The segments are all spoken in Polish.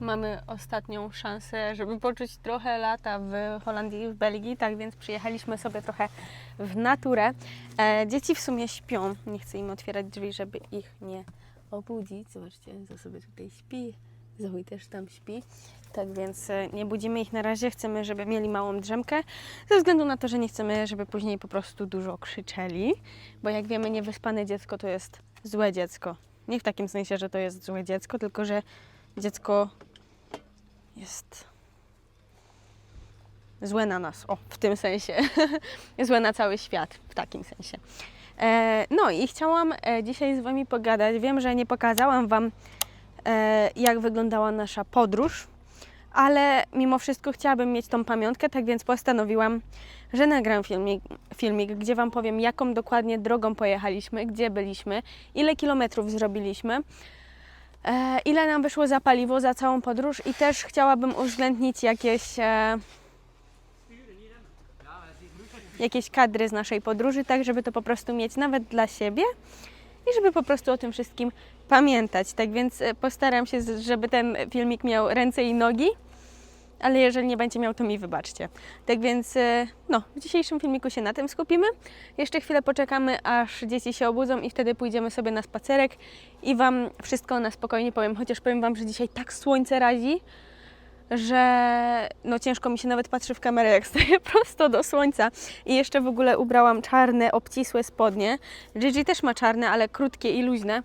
mamy ostatnią szansę, żeby poczuć trochę lata w Holandii i w Belgii, tak więc przyjechaliśmy sobie trochę w naturę. E, dzieci w sumie śpią, nie chcę im otwierać drzwi, żeby ich nie obudzić. Zobaczcie, Enzo sobie tutaj śpi, Zoe też tam śpi. Tak więc e, nie budzimy ich na razie, chcemy, żeby mieli małą drzemkę, ze względu na to, że nie chcemy, żeby później po prostu dużo krzyczeli, bo jak wiemy, niewyspane dziecko to jest złe dziecko. Nie w takim sensie, że to jest złe dziecko, tylko że dziecko jest złe na nas. O, w tym sensie. złe na cały świat, w takim sensie. E, no i chciałam e, dzisiaj z Wami pogadać. Wiem, że nie pokazałam Wam, e, jak wyglądała nasza podróż, ale mimo wszystko chciałabym mieć tą pamiątkę, tak więc postanowiłam, że nagram filmik, filmik, gdzie Wam powiem, jaką dokładnie drogą pojechaliśmy, gdzie byliśmy, ile kilometrów zrobiliśmy, ile nam wyszło za paliwo za całą podróż i też chciałabym uwzględnić jakieś, e, jakieś kadry z naszej podróży, tak żeby to po prostu mieć nawet dla siebie i żeby po prostu o tym wszystkim pamiętać. Tak więc e, postaram się, żeby ten filmik miał ręce i nogi, ale jeżeli nie będzie miał, to mi wybaczcie. Tak więc, e, no, w dzisiejszym filmiku się na tym skupimy. Jeszcze chwilę poczekamy, aż dzieci się obudzą i wtedy pójdziemy sobie na spacerek i Wam wszystko na spokojnie powiem. Chociaż powiem Wam, że dzisiaj tak słońce razi, że no ciężko mi się nawet patrzy w kamerę, jak stoję prosto do słońca. I jeszcze w ogóle ubrałam czarne, obcisłe spodnie. Gigi też ma czarne, ale krótkie i luźne.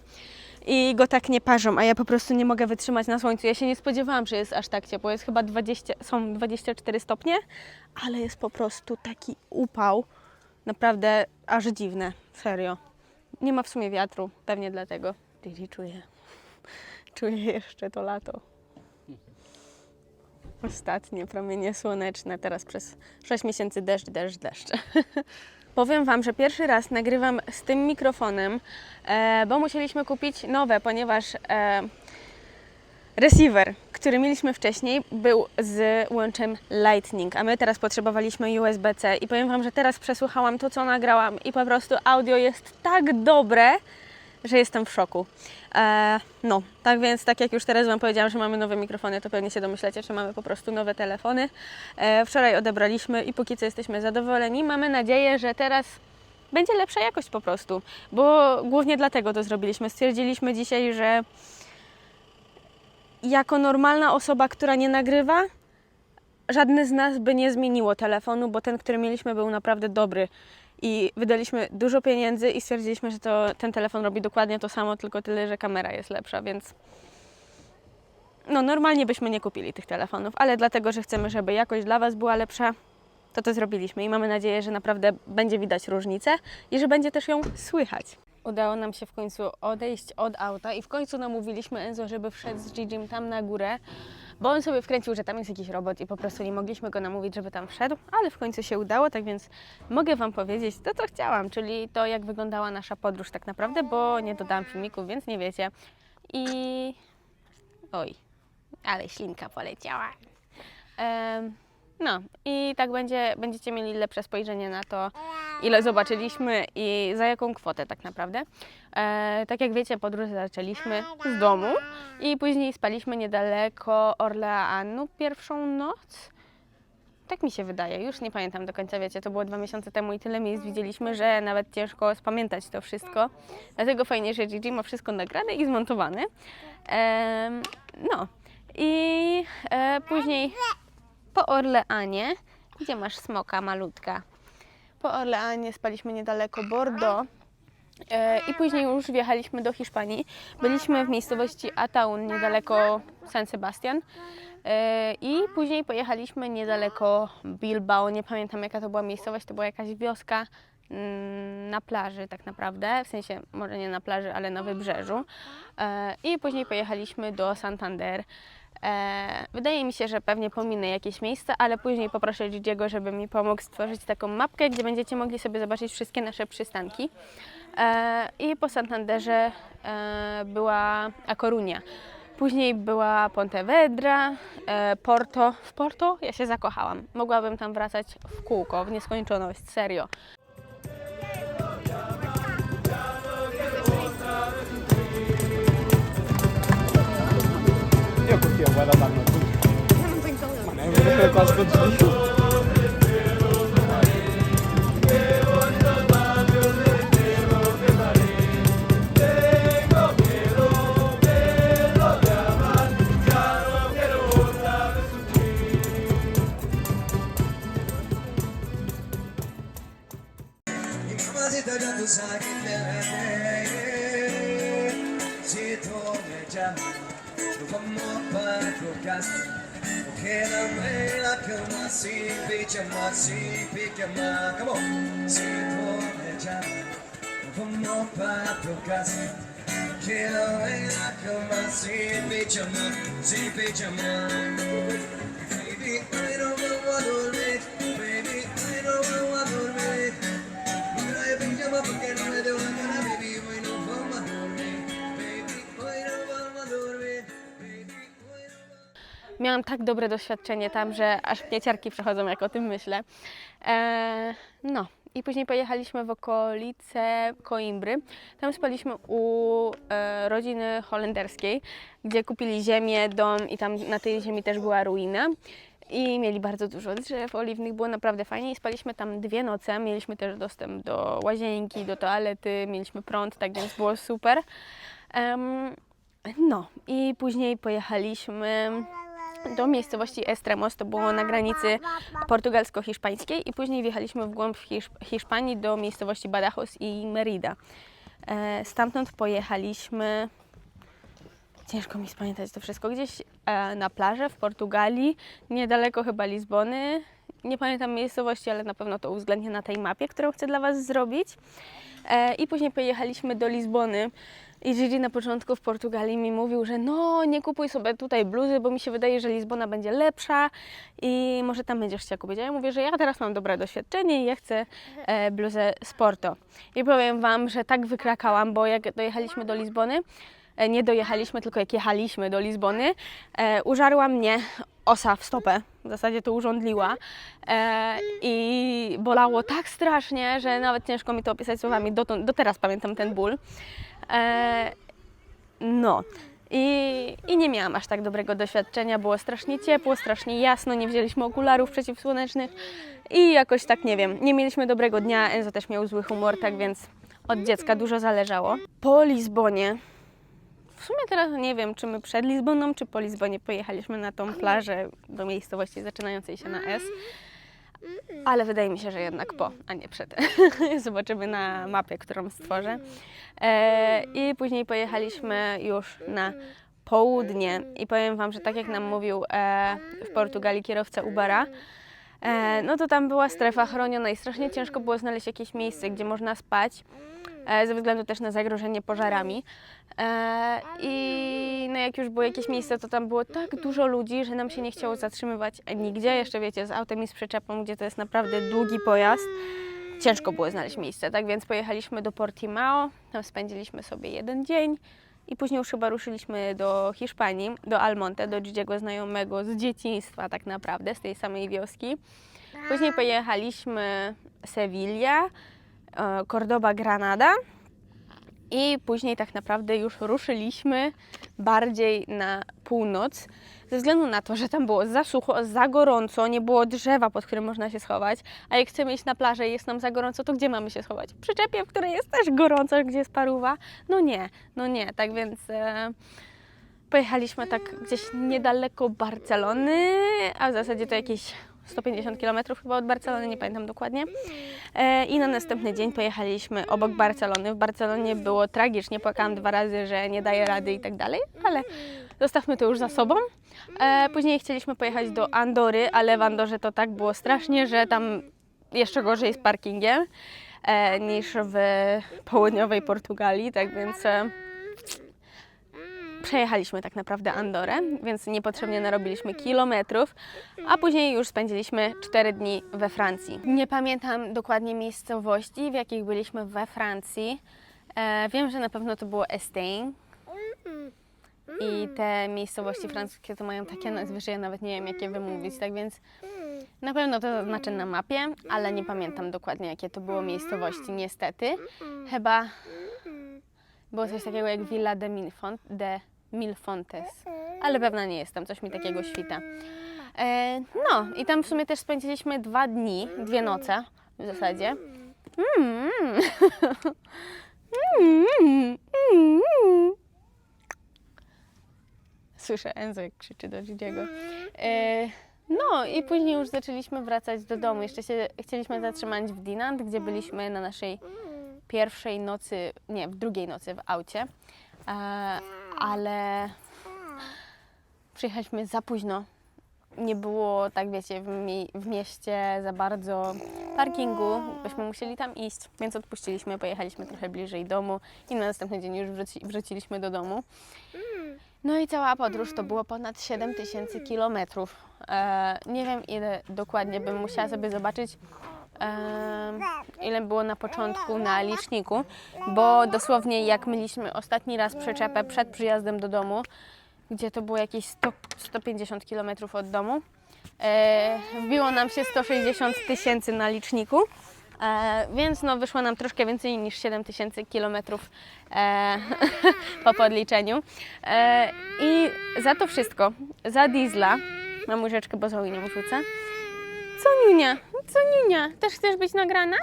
I go tak nie parzą, a ja po prostu nie mogę wytrzymać na słońcu. Ja się nie spodziewałam, że jest aż tak ciepło. Jest chyba 20, są 24 stopnie, ale jest po prostu taki upał. Naprawdę aż dziwne, serio. Nie ma w sumie wiatru, pewnie dlatego. Gigi czuje, czuje jeszcze to lato. Ostatnie promienie słoneczne, teraz przez 6 miesięcy deszcz, deszcz, deszcz. Powiem Wam, że pierwszy raz nagrywam z tym mikrofonem, e, bo musieliśmy kupić nowe, ponieważ e, receiver, który mieliśmy wcześniej, był z łączem Lightning, a my teraz potrzebowaliśmy USB-C i powiem Wam, że teraz przesłuchałam to, co nagrałam i po prostu audio jest tak dobre, że jestem w szoku. E, no, tak więc, tak jak już teraz Wam powiedziałam, że mamy nowe mikrofony, to pewnie się domyślacie, że mamy po prostu nowe telefony. E, wczoraj odebraliśmy i póki co jesteśmy zadowoleni. Mamy nadzieję, że teraz będzie lepsza jakość po prostu, bo głównie dlatego to zrobiliśmy. Stwierdziliśmy dzisiaj, że jako normalna osoba, która nie nagrywa, żadny z nas by nie zmieniło telefonu, bo ten, który mieliśmy, był naprawdę dobry. I wydaliśmy dużo pieniędzy i stwierdziliśmy, że to, ten telefon robi dokładnie to samo, tylko tyle, że kamera jest lepsza, więc no normalnie byśmy nie kupili tych telefonów, ale dlatego, że chcemy, żeby jakość dla Was była lepsza, to to zrobiliśmy i mamy nadzieję, że naprawdę będzie widać różnicę i że będzie też ją słychać. Udało nam się w końcu odejść od auta i w końcu namówiliśmy Enzo, żeby wszedł z Gigim tam na górę, bo on sobie wkręcił, że tam jest jakiś robot i po prostu nie mogliśmy go namówić, żeby tam wszedł, ale w końcu się udało, tak więc mogę Wam powiedzieć to, co chciałam, czyli to, jak wyglądała nasza podróż tak naprawdę, bo nie dodałam filmików, więc nie wiecie. I... Oj, ale ślinka poleciała. Em, no i tak będzie, będziecie mieli lepsze spojrzenie na to, ile zobaczyliśmy i za jaką kwotę tak naprawdę. E, tak jak wiecie, podróż zaczęliśmy z domu i później spaliśmy niedaleko Orleanu pierwszą noc. Tak mi się wydaje, już nie pamiętam do końca, wiecie, to było dwa miesiące temu i tyle miejsc widzieliśmy, że nawet ciężko spamiętać to wszystko. Dlatego fajnie, że Gigi ma wszystko nagrane i zmontowane. Em, no i e, później po Orleanie, gdzie masz smoka malutka? Po Orleanie spaliśmy niedaleko Bordeaux. E, I później już wjechaliśmy do Hiszpanii. Byliśmy w miejscowości Ataun, niedaleko San Sebastian. E, I później pojechaliśmy niedaleko Bilbao. Nie pamiętam jaka to była miejscowość, to była jakaś wioska mm, na plaży tak naprawdę, w sensie może nie na plaży, ale na wybrzeżu. E, I później pojechaliśmy do Santander. E, wydaje mi się, że pewnie pominę jakieś miejsca, ale później poproszę Gigiego, żeby mi pomógł stworzyć taką mapkę, gdzie będziecie mogli sobie zobaczyć wszystkie nasze przystanki. E, I po Santanderze e, była A Coruña. Później była Pontevedra, Porto. W Porto ja się zakochałam. Mogłabym tam wracać w kółko, w nieskończoność, serio. vai dar na tudo. Eu não tenho talento. Mano, é quase todos os dias. podcast. Okelama, kama, si pichama, si pichama. Come on, si ponecha. Vamos para podcast. Okelama, kama, si pichama, si pichama. Baby, I don't know what Miałam tak dobre doświadczenie tam, że aż mnie ciarki przechodzą, jak o tym myślę. E, no. I później pojechaliśmy w okolice Coimbry. Tam spaliśmy u e, rodziny holenderskiej, gdzie kupili ziemię, dom i tam na tej ziemi też była ruina. I mieli bardzo dużo drzew oliwnych, było naprawdę fajnie i spaliśmy tam dwie noce. Mieliśmy też dostęp do łazienki, do toalety, mieliśmy prąd, tak więc było super. Em, no i później pojechaliśmy do miejscowości Estremos, to było na granicy portugalsko-hiszpańskiej i później wjechaliśmy w głąb Hisz Hiszpanii do miejscowości Badajoz i Merida. E, stamtąd pojechaliśmy, ciężko mi spamiętać to wszystko, gdzieś e, na plażę w Portugalii, niedaleko chyba Lizbony. Nie pamiętam miejscowości, ale na pewno to uwzględnię na tej mapie, którą chcę dla Was zrobić. E, I później pojechaliśmy do Lizbony. I Gigi na początku w Portugalii mi mówił, że no nie kupuj sobie tutaj bluzy, bo mi się wydaje, że Lizbona będzie lepsza i może tam będziesz chciała kupić. A ja mówię, że ja teraz mam dobre doświadczenie i ja chcę e, bluzę Sporto. I powiem Wam, że tak wykrakałam, bo jak dojechaliśmy do Lizbony, nie dojechaliśmy, tylko jak jechaliśmy do Lizbony, e, użarła mnie osa w stopę. W zasadzie to urządliła. E, I bolało tak strasznie, że nawet ciężko mi to opisać słowami. Do, do teraz pamiętam ten ból. E, no. I, I nie miałam aż tak dobrego doświadczenia. Było strasznie ciepło, strasznie jasno, nie wzięliśmy okularów przeciwsłonecznych i jakoś tak nie wiem, nie mieliśmy dobrego dnia. Enzo też miał zły humor, tak więc od dziecka dużo zależało. Po Lizbonie, w sumie teraz nie wiem, czy my przed Lizboną, czy po Lizbonie pojechaliśmy na tą plażę do miejscowości zaczynającej się na S. Ale wydaje mi się, że jednak po, a nie przed. Zobaczymy na mapie, którą stworzę. E, I później pojechaliśmy już na południe. I powiem Wam, że tak jak nam mówił e, w Portugalii kierowca Ubera, no to tam była strefa chroniona i strasznie ciężko było znaleźć jakieś miejsce, gdzie można spać, e, ze względu też na zagrożenie pożarami. E, I no jak już było jakieś miejsce, to tam było tak dużo ludzi, że nam się nie chciało zatrzymywać nigdzie. Jeszcze wiecie, z autem i z przyczepą, gdzie to jest naprawdę długi pojazd ciężko było znaleźć miejsce, tak więc pojechaliśmy do Portimao, tam spędziliśmy sobie jeden dzień i później już chyba ruszyliśmy do Hiszpanii, do Almonte, do Gigiego znajomego z dzieciństwa tak naprawdę, z tej samej wioski. Później pojechaliśmy Sevilla, e, Cordoba, Granada. I później tak naprawdę już ruszyliśmy bardziej na północ, ze względu na to, że tam było za sucho, za gorąco, nie było drzewa, pod którym można się schować, a jak chcemy iść na plażę i jest nam za gorąco, to gdzie mamy się schować? W przyczepie, w której jest też gorąco, gdzie jest paruwa? No nie, no nie, tak więc... E, pojechaliśmy tak gdzieś niedaleko Barcelony, a w zasadzie to jakieś 150 km chyba od Barcelony, nie pamiętam dokładnie. E, I na następny dzień pojechaliśmy obok Barcelony. W Barcelonie było tragicznie, płakałam dwa razy, że nie daję rady i tak dalej, ale zostawmy to już za sobą. E, później chcieliśmy pojechać do Andory, ale w Andorze to tak było strasznie, że tam jeszcze gorzej z parkingiem e, niż w południowej Portugalii, tak więc... E, przejechaliśmy tak naprawdę Andorę, więc niepotrzebnie narobiliśmy kilometrów, a później już spędziliśmy 4 dni we Francji. Nie pamiętam dokładnie miejscowości, w jakich byliśmy we Francji. E, wiem, że na pewno to było Estaing. I te miejscowości francuskie to mają takie nazwy, że ja nawet nie wiem, jak je wymówić, tak więc na pewno to zaznaczę na mapie, ale nie pamiętam dokładnie, jakie to było miejscowości, niestety. Chyba było coś takiego jak Villa de Minfont, de Mil Fontes. Ale pewna nie jestem, coś mi takiego świta. E, no i tam w sumie też spędziliśmy dwa dni, dwie noce w zasadzie. Mm. Mm. Mm. Słyszę Enzo jak krzyczy do Gigiego. E, no i później już zaczęliśmy wracać do domu. Jeszcze się chcieliśmy zatrzymać w Dinant, gdzie byliśmy na naszej pierwszej nocy, nie, w drugiej nocy w aucie. E, ale przyjechaliśmy za późno. Nie było, tak wiecie, w, mi- w mieście za bardzo parkingu. Byśmy musieli tam iść, więc odpuściliśmy, pojechaliśmy trochę bliżej domu i na następny dzień już wróci, wróciliśmy do domu. No i cała podróż to było ponad 7000 kilometrów. E, nie wiem ile dokładnie bym musiała sobie zobaczyć, e, ile było na początku na liczniku, bo dosłownie jak myliśmy ostatni raz przyczepę przed przyjazdem do domu, gdzie to było jakieś 100, 150 kilometrów od domu, e, wbiło nam się 160 tysięcy na liczniku. E, więc no, wyszło nam troszkę więcej niż 7 tysięcy kilometrów e, po podliczeniu. E, I za to wszystko, za diesla, mam łyżeczkę, bo znowu nie wrzucę. Co Niunia? Co Niunia? Też chcesz być nagrana?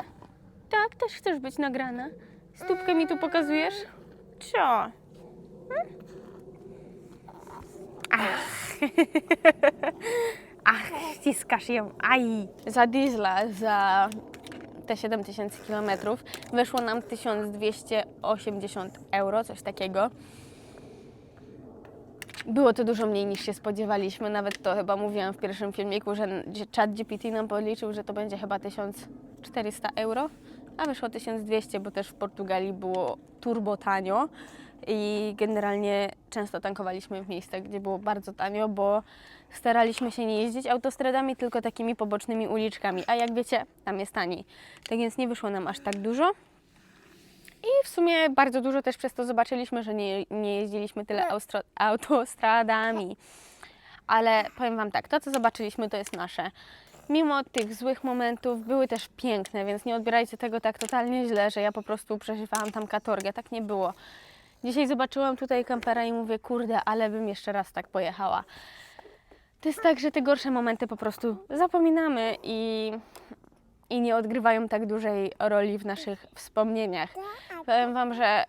Tak, też chcesz być nagrana. Stópkę mi tu pokazujesz? Co? Hmm? Ach. Ach, ściskasz ją. Aj. Za diesla, za te 7000 km wyszło nam 1280 euro, coś takiego. Było to dużo mniej niż się spodziewaliśmy, nawet to chyba mówiłam w pierwszym filmiku, że chat GPT nam podliczył, że to będzie chyba 1400 euro, a wyszło 1200, bo też w Portugalii było turbo tanio i generalnie często tankowaliśmy w miejscach, gdzie było bardzo tanio, bo staraliśmy się nie jeździć autostradami, tylko takimi pobocznymi uliczkami, a jak wiecie, tam jest taniej. Tak więc nie wyszło nam aż tak dużo. I w sumie bardzo dużo też przez to zobaczyliśmy, że nie, nie jeździliśmy tyle autostradami. Ale powiem Wam tak, to co zobaczyliśmy to jest nasze. Mimo tych złych momentów były też piękne, więc nie odbierajcie tego tak totalnie źle, że ja po prostu przeżywałam tam katorgę. Tak nie było. Dzisiaj zobaczyłam tutaj kampera i mówię, kurde, ale bym jeszcze raz tak pojechała. To jest tak, że te gorsze momenty po prostu zapominamy i, i nie odgrywają tak dużej roli w naszych wspomnieniach. Powiem Wam, że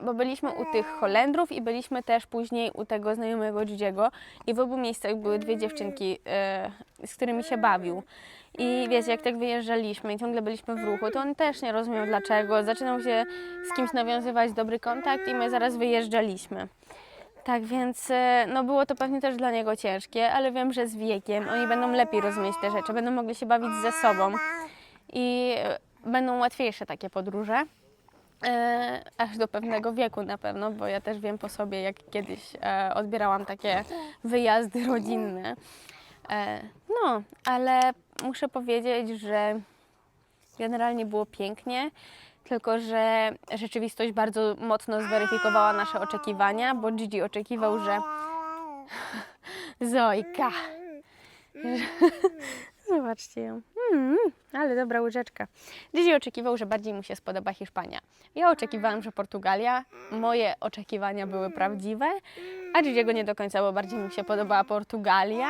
bo byliśmy u tych Holendrów i byliśmy też później u tego znajomego Dzidziego i w obu miejscach były dwie dziewczynki, e, z którymi się bawił. I wiecie, jak tak wyjeżdżaliśmy i ciągle byliśmy w ruchu, to on też nie rozumiał dlaczego. Zaczynał się z kimś nawiązywać dobry kontakt i my zaraz wyjeżdżaliśmy. Tak więc e, no było to pewnie też dla niego ciężkie, ale wiem, że z wiekiem oni będą lepiej rozumieć te rzeczy, będą mogli się bawić ze sobą i e, będą łatwiejsze takie podróże. E, aż do pewnego wieku na pewno, bo ja też wiem po sobie, jak kiedyś e, odbierałam takie wyjazdy rodzinne. E, no, ale muszę powiedzieć, że generalnie było pięknie, tylko że rzeczywistość bardzo mocno zweryfikowała nasze oczekiwania, bo Gigi oczekiwał, że Zojka. Zobaczcie ją. Mm, ale dobra łyżeczka. Gigi oczekiwał, że bardziej mu się spodoba Hiszpania. Ja oczekiwałam, że Portugalia. Moje oczekiwania były prawdziwe, a Gigiego nie do końca, bo bardziej mu się podobała Portugalia.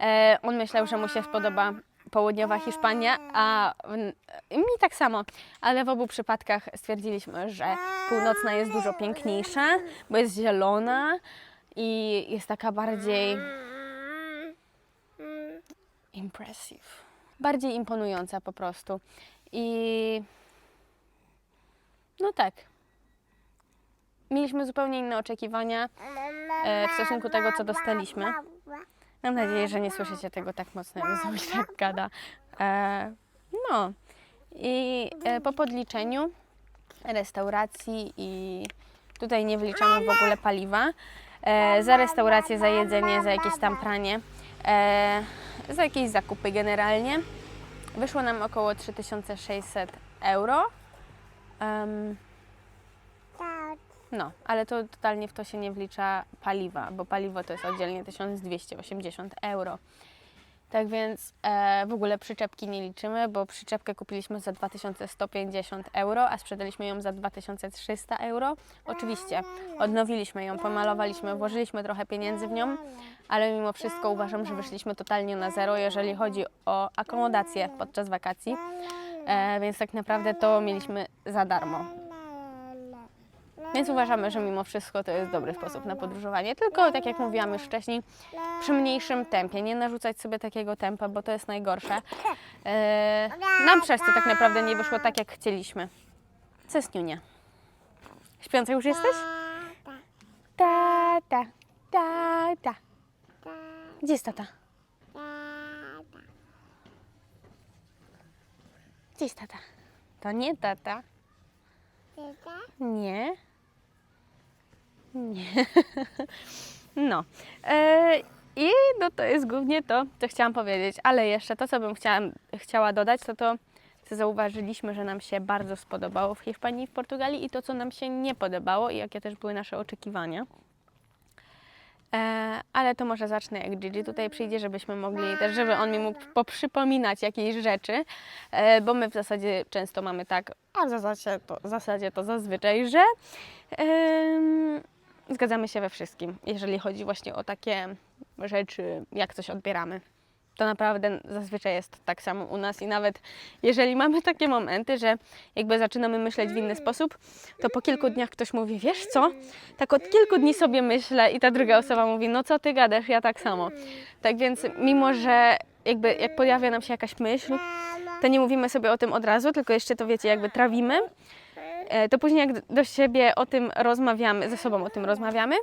E, on myślał, że mu się spodoba południowa Hiszpania, a w, mi tak samo, ale w obu przypadkach stwierdziliśmy, że północna jest dużo piękniejsza, bo jest zielona i jest taka bardziej impressive. Bardziej imponująca po prostu. I no tak. Mieliśmy zupełnie inne oczekiwania e, w stosunku tego, co dostaliśmy. Mam nadzieję, że nie słyszycie tego tak mocno, jak Zoe tak gada. E, no. I e, po podliczeniu restauracji i tutaj nie wliczamy w ogóle paliwa. E, za restaurację, za jedzenie, za jakieś tam pranie, e, za jakieś zakupy generalnie. Wyszło nam około 3600 euro. Em, no, ale to totalnie w to się nie wlicza paliwa, bo paliwo to jest oddzielnie 1280 euro. Tak więc e, w ogóle przyczepki nie liczymy, bo przyczepkę kupiliśmy za 2150 euro, a sprzedaliśmy ją za 2300 euro. Oczywiście odnowiliśmy ją, pomalowaliśmy, włożyliśmy trochę pieniędzy w nią, ale mimo wszystko uważam, że wyszliśmy totalnie na zero, jeżeli chodzi o akomodację podczas wakacji. E, więc tak naprawdę to mieliśmy za darmo. Więc uważamy, że mimo wszystko to jest dobry sposób na podróżowanie. Tylko, tak jak mówiłam już wcześniej, przy mniejszym tempie. Nie narzucać sobie takiego tempa, bo to jest najgorsze. E, nam przez to tak naprawdę nie wyszło tak, jak chcieliśmy. Co jest Niunia? Śpiąca już jesteś? Tata, tata. Gdzie jest tata? Gdzie jest tata? To nie tata. Nie. Nie. No. E, I no to jest głównie to, co chciałam powiedzieć. Ale jeszcze to, co bym chciałam, chciała dodać, to to, co zauważyliśmy, że nam się bardzo spodobało w Hiszpanii i w Portugalii i to, co nam się nie podobało i jakie też były nasze oczekiwania. E, ale to może zacznę jak Gigi tutaj przyjdzie, żebyśmy mogli też, żeby on mi mógł poprzypominać jakieś rzeczy, e, bo my w zasadzie często mamy tak, a w zasadzie to, w zasadzie to zazwyczaj, że em, zgadzamy się we wszystkim, jeżeli chodzi właśnie o takie rzeczy, jak coś odbieramy. To naprawdę zazwyczaj jest tak samo u nas i nawet jeżeli mamy takie momenty, że jakby zaczynamy myśleć w inny sposób, to po kilku dniach ktoś mówi, wiesz co, tak od kilku dni sobie myślę i ta druga osoba mówi, no co ty gadasz, ja tak samo. Tak więc mimo, że jakby jak pojawia nam się jakaś myśl, to nie mówimy sobie o tym od razu, tylko jeszcze to wiecie, jakby trawimy, to później jak do siebie o tym rozmawiamy, ze sobą o tym rozmawiamy,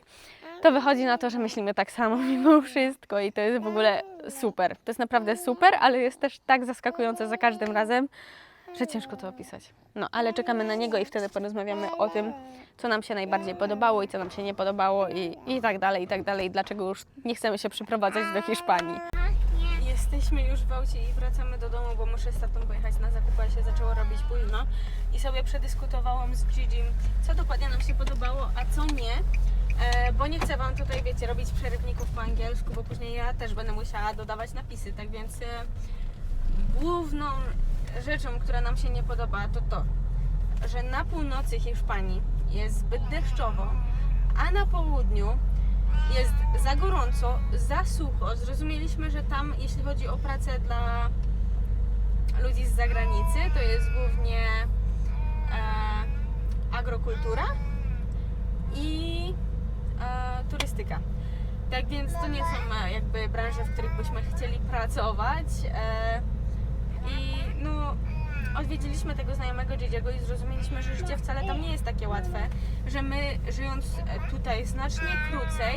to wychodzi na to, że myślimy tak samo mimo wszystko i to jest w ogóle super. To jest naprawdę super, ale jest też tak zaskakujące za każdym razem, że ciężko to opisać. No, ale czekamy na niego i wtedy porozmawiamy o tym, co nam się najbardziej podobało i co nam się nie podobało i, i tak dalej, i tak dalej. Dlaczego już nie chcemy się przyprowadzać do Hiszpanii. Jesteśmy już w aucie i wracamy do domu, bo muszę z tatą pojechać na zakupy, a się zaczęło robić późno. I sobie przedyskutowałam z Gigi, co dokładnie nam się podobało, a co nie. E, bo nie chcę Wam tutaj, wiecie, robić przerywników po angielsku, bo później ja też będę musiała dodawać napisy. Tak więc e, główną rzeczą, która nam się nie podoba, to to, że na północy Hiszpanii jest zbyt deszczowo, a na południu jest za gorąco, za sucho. Zrozumieliśmy, że tam, jeśli chodzi o pracę dla ludzi z zagranicy, to jest głównie e, agrokultura i e, turystyka. Tak więc to nie są e, jakby branże, w których byśmy chcieli pracować. E, I no, odwiedziliśmy tego znajomego Dzidziego i zrozumieliśmy, że życie wcale tam nie jest takie łatwe, że my żyjąc e, tutaj znacznie krócej,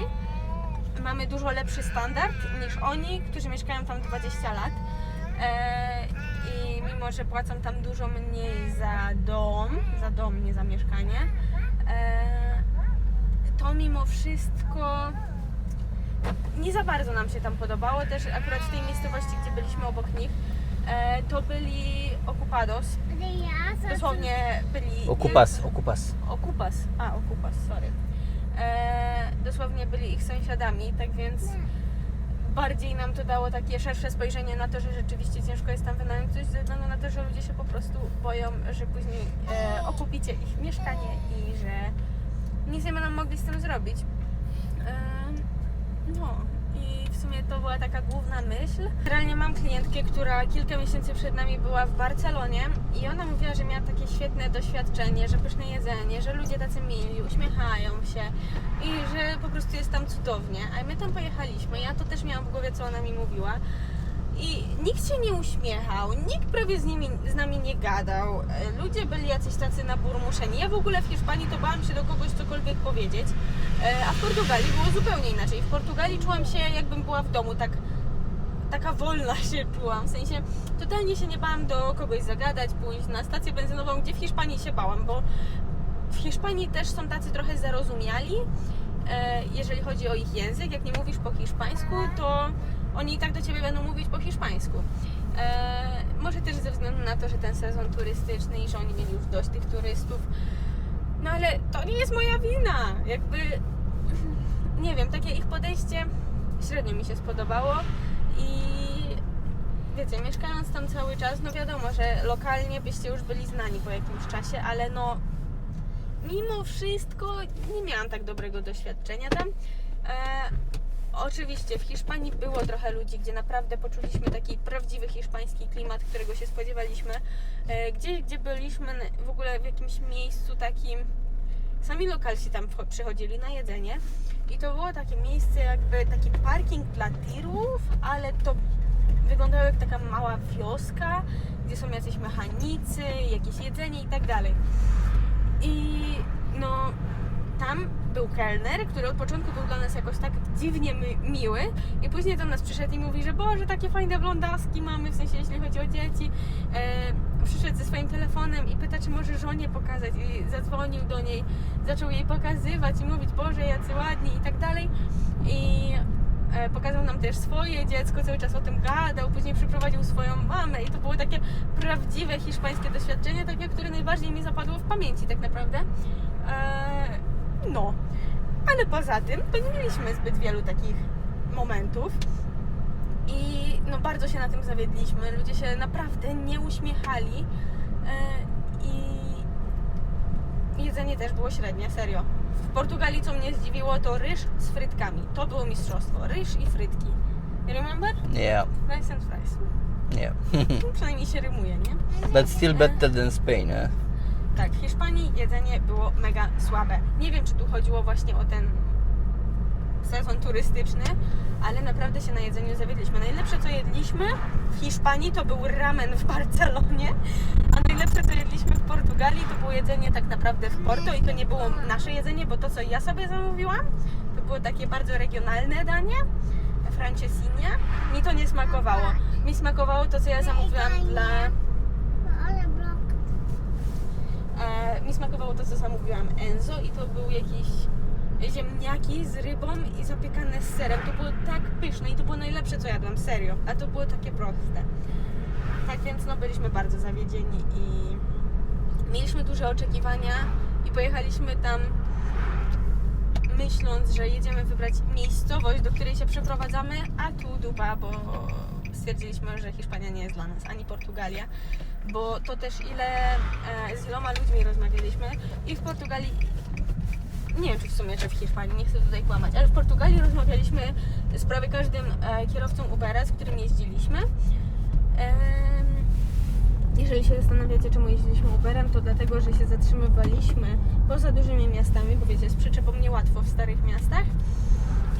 mamy dużo lepszy standard niż oni, którzy mieszkają tam 20 lat. E, I mimo, że płacą tam dużo mniej za dom, za dom, nie za mieszkanie, e, to mimo wszystko nie za bardzo nam się tam podobało. Też akurat w tej miejscowości, gdzie byliśmy obok nich, e, to byli Ocupados. Dosłownie byli. Okupas, okupas. Okupas. A, Okupas, sorry. E, dosłownie byli ich sąsiadami, tak więc bardziej nam to dało takie szersze spojrzenie na to, że rzeczywiście ciężko jest tam wynająć coś ze względu na to, że ludzie się po prostu boją, że później e, okupicie ich mieszkanie i że nic nie będą mogli z tym zrobić. E, no sumie to była taka główna myśl. Realnie mam klientkę, która kilka miesięcy przed nami była w Barcelonie i ona mówiła, że miała takie świetne doświadczenie, że pyszne jedzenie, że ludzie tacy mili, uśmiechają się i że po prostu jest tam cudownie. A my tam pojechaliśmy, ja to też miałam w głowie, co ona mi mówiła. I nikt się nie uśmiechał, nikt prawie z, nimi, z nami nie gadał. E, Ludzie byli jacyś tacy naburmuszeni. Ja w ogóle w Hiszpanii to bałam się do kogoś cokolwiek powiedzieć, E, a w Portugalii było zupełnie inaczej. W Portugalii czułam się jakbym była w domu, tak taka wolna się czułam. W sensie totalnie się nie bałam do kogoś zagadać, pójść na stację benzynową, gdzie w Hiszpanii się bałam, bo w Hiszpanii też są tacy trochę zarozumiali, e, jeżeli chodzi o ich język. Jak nie mówisz po hiszpańsku, to oni i tak do ciebie będą mówić po hiszpańsku. E, może też ze względu na to, że ten sezon turystyczny i że oni mieli już dość tych turystów. No ale to nie jest moja wina. Jakby nie wiem, takie ich podejście średnio mi się spodobało i wiecie, mieszkając tam cały czas, no wiadomo, że lokalnie byście już byli znani po jakimś czasie, ale no mimo wszystko nie miałam tak dobrego doświadczenia tam. E, oczywiście w Hiszpanii było trochę ludzi, gdzie naprawdę poczuliśmy taki prawdziwy hiszpański klimat, którego się spodziewaliśmy. E, gdzieś, gdzie byliśmy w ogóle w jakimś miejscu takim, sami lokalsi tam przychodzili na jedzenie i to było takie miejsce jakby taki parking dla tirów, ale to wyglądało jak taka mała wioska, gdzie są jacyś mechanicy, jakieś jedzenie i tak dalej. I no, tam był kelner, który od początku był dla nas jakoś tak dziwnie mi- miły i później do nas przyszedł i mówi, że Boże, takie fajne blondaski mamy, w sensie jeśli chodzi o dzieci. E, przyszedł ze swoim telefonem i pyta, czy może żonie pokazać i zadzwonił do niej, zaczął jej pokazywać i mówić, Boże, jacy ładni i tak dalej. I e, pokazał nam też swoje dziecko, cały czas o tym gadał, później przyprowadził swoją mamę i to było takie prawdziwe hiszpańskie doświadczenie, takie, które najbardziej mi zapadło w pamięci tak naprawdę. E, no, ale poza tym to nie mieliśmy zbyt wielu takich momentów i no bardzo się na tym zawiedliśmy. Ludzie się naprawdę nie uśmiechali e, i jedzenie też było średnie, serio. W Portugalii co mnie zdziwiło to ryż z frytkami. To było mistrzostwo. Ryż i frytki. You remember? Yeah, Rice and fries. yeah. Przynajmniej się rymuje, nie? But still better than Spain, eh? Tak, w Hiszpanii jedzenie było mega słabe. Nie wiem, czy tu chodziło właśnie o ten sezon turystyczny, ale naprawdę się na jedzeniu zawiedliśmy. Najlepsze, co jedliśmy w Hiszpanii, to był ramen w Barcelonie, a najlepsze, co jedliśmy w Portugalii, to było jedzenie tak naprawdę w Porto i to nie było nasze jedzenie, bo to, co ja sobie zamówiłam, to było takie bardzo regionalne danie, francesinha. Mi to nie smakowało. Mi smakowało to, co ja zamówiłam dla Ale blok. E, mi smakowało to, co zamówiłam Enzo i to były jakieś ziemniaki z rybą i zapiekane z serem. To było tak pyszne i to było najlepsze, co jadłam, serio. A to było takie proste. Tak więc no byliśmy bardzo zawiedzieni i mieliśmy duże oczekiwania i pojechaliśmy tam myśląc, że jedziemy wybrać miejscowość, do której się przeprowadzamy, a tu dupa, bo stwierdziliśmy, że Hiszpania nie jest dla nas, ani Portugalia, bo to też ile, e, z iloma ludźmi rozmawialiśmy i w Portugalii, nie wiem czy w sumie, czy w Hiszpanii, nie chcę tutaj kłamać, ale w Portugalii rozmawialiśmy z prawie każdym e, kierowcą Ubera, z którym jeździliśmy. Jeżeli się zastanawiacie, czemu jeździliśmy Uberem, to dlatego, że się zatrzymywaliśmy poza dużymi miastami, bo wiecie, z przyczepą niełatwo w starych miastach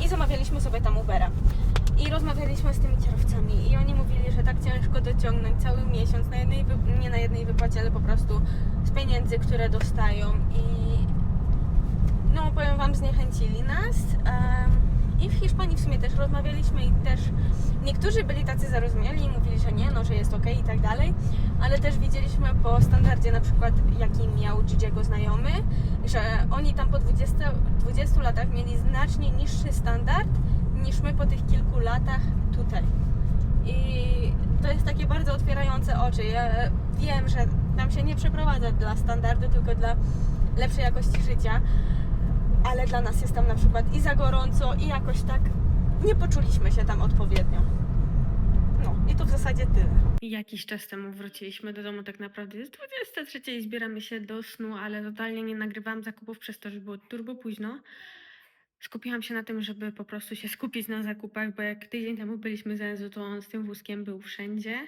i zamawialiśmy sobie tam Ubera. I rozmawialiśmy z tymi kierowcami i oni mówili, że tak ciężko dociągnąć cały miesiąc, na jednej nie na jednej wypłacie, ale po prostu z pieniędzy, które dostają i no powiem Wam, zniechęcili nas. I w Hiszpanii w sumie też rozmawialiśmy i też niektórzy byli tacy zarozumiali i mówili, że nie, no, że jest ok i tak dalej, ale też widzieliśmy po standardzie na przykład, jaki miał Gigiego znajomy, że oni tam po 20, 20 latach mieli znacznie niższy standard niż my po tych kilku latach tutaj. I to jest takie bardzo otwierające oczy. Ja wiem, że tam się nie przeprowadza dla standardu, tylko dla lepszej jakości życia, ale dla nas jest tam na przykład i za gorąco, i jakoś tak nie poczuliśmy się tam odpowiednio. No i to w zasadzie tyle. Jakiś czas temu wróciliśmy do domu, tak naprawdę jest 23 i zbieramy się do snu, ale totalnie nie nagrywałam zakupów przez to, że było turbo późno. Skupiłam się na tym, żeby po prostu się skupić na zakupach, bo jak tydzień temu byliśmy z Enzo, to on z tym wózkiem był wszędzie.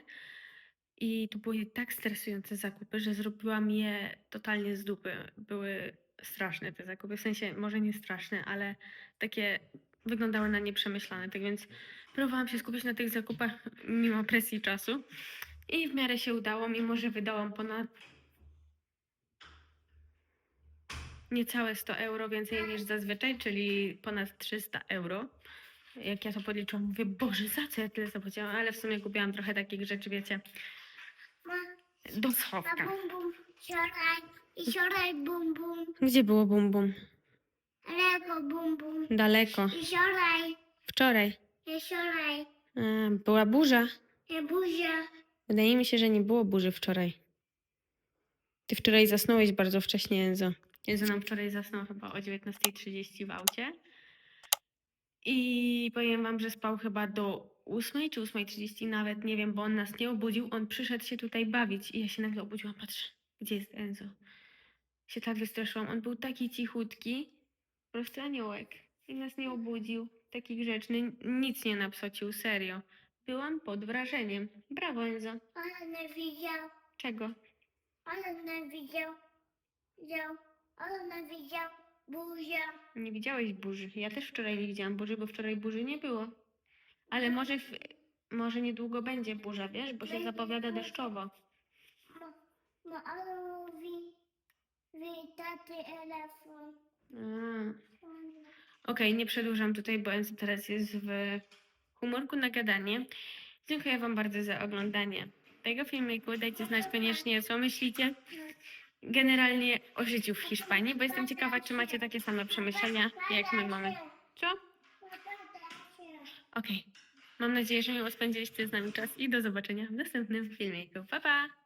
I to były tak stresujące zakupy, że zrobiłam je totalnie z dupy. Były straszne te zakupy, w sensie może nie straszne, ale takie wyglądały na nieprzemyślane. Tak więc próbowałam się skupić na tych zakupach mimo presji czasu. I w miarę się udało, mimo że wydałam ponad niecałe 100 euro więcej niż zazwyczaj, czyli ponad 300 euro. Jak ja to podliczyłam, mówię, Boże, za co ja tyle zapłaciłam? Ale w sumie kupiłam trochę takich rzeczy, wiecie, do a schowka. bum bum. Sioraj. I sioraj bum bum. Gdzie było bum bum? Lego bum bum. Daleko. I sioraj. Wczoraj. I sioraj. A, była burza. I buzia. Wydaje mi się, że nie było burzy wczoraj. Ty wczoraj zasnąłeś bardzo wcześnie, Enzo. Enzo nam wczoraj zasnął chyba o 19.30 w aucie. I powiem wam, że spał chyba do 8 czy 8.30 nawet, nie wiem, bo on nas nie obudził. On przyszedł się tutaj bawić i ja się nagle obudziłam. Patrz, gdzie jest Enzo? Się tak wystraszyłam. On był taki cichutki, po prostu aniołek. I nas nie obudził. Taki grzeczny, nic nie napsocił, serio. Byłam pod wrażeniem. Brawo, Enzo. Ale nie widział, Czego? ale nie widział, widział, ale nie widział, buzia. Nie widziałeś burzy. Ja też wczoraj nie widziałam burzy, bo wczoraj burzy nie było. Ale może, w, może niedługo będzie burza, wiesz, bo się Będzie zapowiada burza. deszczowo. Bo, bo ale mówi, witaty telefon. A. Okej, nie przedłużam tutaj, bo Enzo teraz jest w humorku na gadanie. Dziękuję Wam bardzo za oglądanie tego filmiku. Dajcie znać koniecznie, co myślicie generalnie o życiu w Hiszpanii, bo jestem ciekawa, czy macie takie same przemyślenia, jak my mamy. Co? Okej. Mam nadzieję, że miło spędziliście z nami czas i do zobaczenia w następnym filmiku. Pa, pa!